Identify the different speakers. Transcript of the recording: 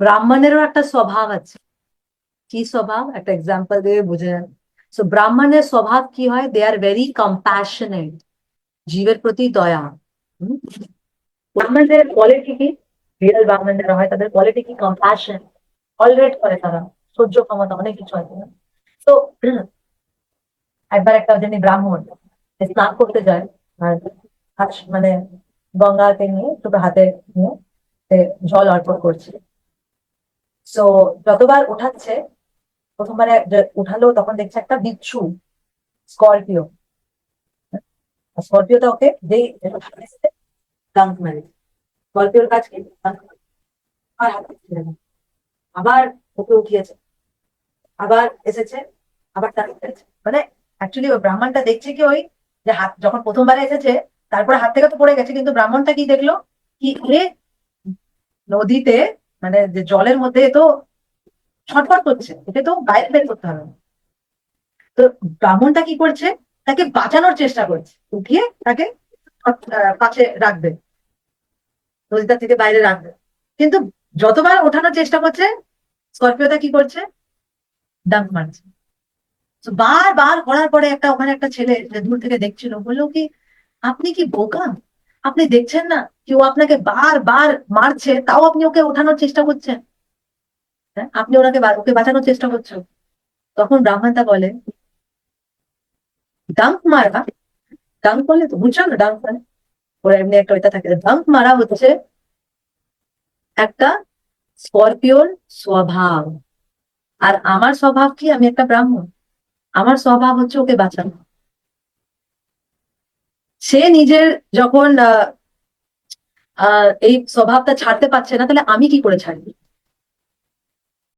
Speaker 1: ব্রাহ্মণেরও একটা স্বভাব আছে। কি স্বভাব? একটা এক্সাম্পল দিয়ে বুঝে যান সো ব্রাহ্মণের স্বভাব কি হয়? দে আর ভেরি কম্প্যাশনেট জীবের প্রতি দয়া। হুম? ব্রাহ্মণদের কোয়ালিটি কি? রিয়েল ব্রাহ্মণ হয়, তাদের কোয়ালিটি কি? কম্প্যাশন অলরেট করে তারা। সহ্য ক্ষমতা অনেক কিছু আছে তো একবার একটা যিনি ব্রাহ্মণ স্নান করতে যায়, আর মানে গঙ্গাকে নিয়ে দুটো হাতে নিয়ে জল অর্পণ করছে। তো যতবার উঠাচ্ছে, প্রথমবারে উঠালো, তখন দেখছে একটা বিচ্ছু, স্করপিও। স্করপিওটা ওকে যেই ডাঙ্ক মারে। স্করপিওর কাজ কি? আর আবার ওকে উঠিয়েছে। আবার এসেছে, আবার তার মানে অ্যাকচুয়ালি ওই ব্রাহ্মণটা দেখছে কি ওই, যে হাত, যখন প্রথমবার এসেছে, তারপরে হাত থেকে তো পড়ে গেছে, কিন্তু ব্রাহ্মণটা কি দেখল? কি নদীতে মানে যে জলের মধ্যে তো ছটফট করছে একে তো বাইরে বের করতে হবে। তো ব্রাহ্মণটা কি করছে? তাকে বাঁচানোর চেষ্টা করছে। উঠিয়ে তাকে পাশে রাখবে। নদীটা থেকে বাইরে রাখবে। কিন্তু যতবার ওঠানোর চেষ্টা করছে, স্করপিওটা কি করছে? ডাঙ্ক মারছে। বারবার করার পরে একটা, ওখানে একটা ছেলে দূর থেকে দেখছিল, বলল কি, আপনি কি বোকা? আপনি দেখছেন না? কি ও আপনাকে বারবার মারছে, তাও আপনি ওকে ওঠানোর চেষ্টা করছেন। হ্যাঁ আপনি ওনাকে ওকে বাঁচানোর চেষ্টা করছেন। তখন ব্রাহ্মণটা বলে, ডাঙ্ক মারা। ডাঙ্ক বলে তো, বুঝছ না? ডাঙ্ক মানে? ওরা এমনি একটা ওইটা থাকে। ডাঙ্ক মারা হচ্ছে একটা স্করপিওর স্বভাব। আর আমার স্বভাব কি? আমি একটা ব্রাহ্মণ। আমার স্বভাব হচ্ছে ওকে বাঁচানো। সে নিজের যখন এই স্বভাবটা ছাড়তে পারছে না তাহলে আমি কি করে ছাড়বি?